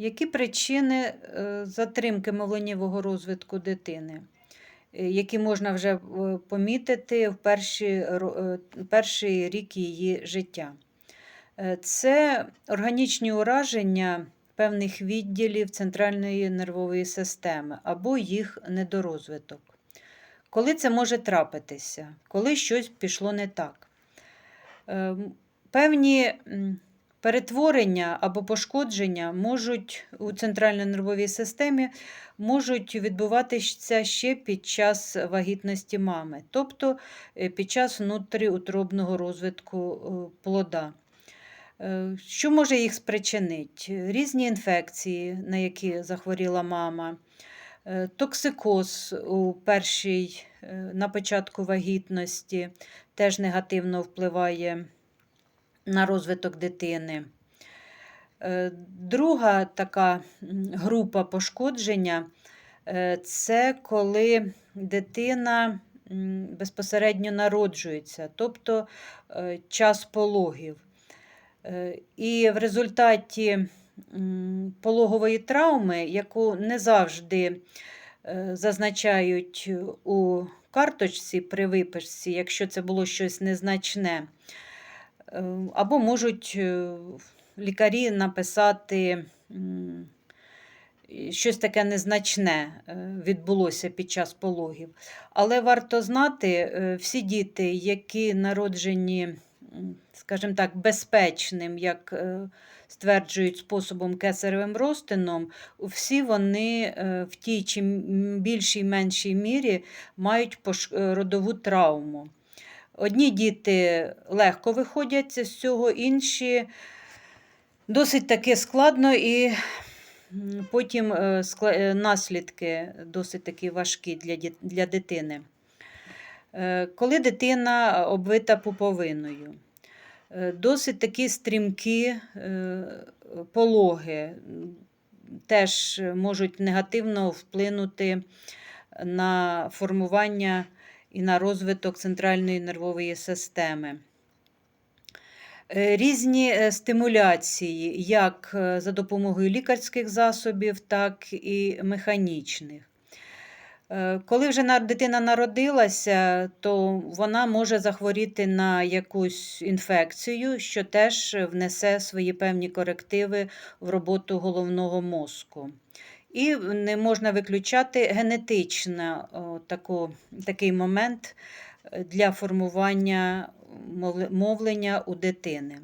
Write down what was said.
Які причини е, затримки мовленнєвого розвитку дитини, е, які можна вже е, помітити в перші, перший рік її життя? Це органічні ураження певних відділів центральної нервової системи або їх недорозвиток. Коли це може трапитися, коли щось пішло не так. Е, Певні перетворення або пошкодження можуть у центральній нервовій системі можуть відбуватися ще під час вагітності мами, тобто е, під час внутріутробного розвитку е, плода. Е, Що може їх спричинити? Різні інфекції, на які захворіла мама, токсикоз у першій, на початку вагітності теж негативно впливає на розвиток дитини. Е, Друга така група пошкодження е, це коли дитина безпосередньо народжується, тобто е, час пологів. І в результаті пологової травми, яку не завжди зазначають у карточці при виписці, якщо це було щось незначне, або можуть е, лікарі написати щось таке незначне е, відбулося під час пологів. Але варто знати, е, всі діти, які народжені, скажімо так, безпечним, як е, стверджують способом кесаревим розтином, всі вони е, в тій чи більшій меншій мірі мають е, родову травму. Одні діти легко виходять з цього, інші досить таки складно і потім е, е, наслідки досить таки важкі для, для дитини. Е, Коли дитина обвита пуповиною, досить такі стрімкі пологи теж можуть негативно вплинути на формування і на розвиток центральної нервової системи. Е, Різні е, стимуляції, як е, за допомогою лікарських засобів, так і механічних. Коли вже дитина народилася, то вона може захворіти на якусь інфекцію, що теж внесе свої певні корективи в роботу головного мозку. І не можна виключати генетично тако, такий момент е, для формування мовле- мовлення у дитини.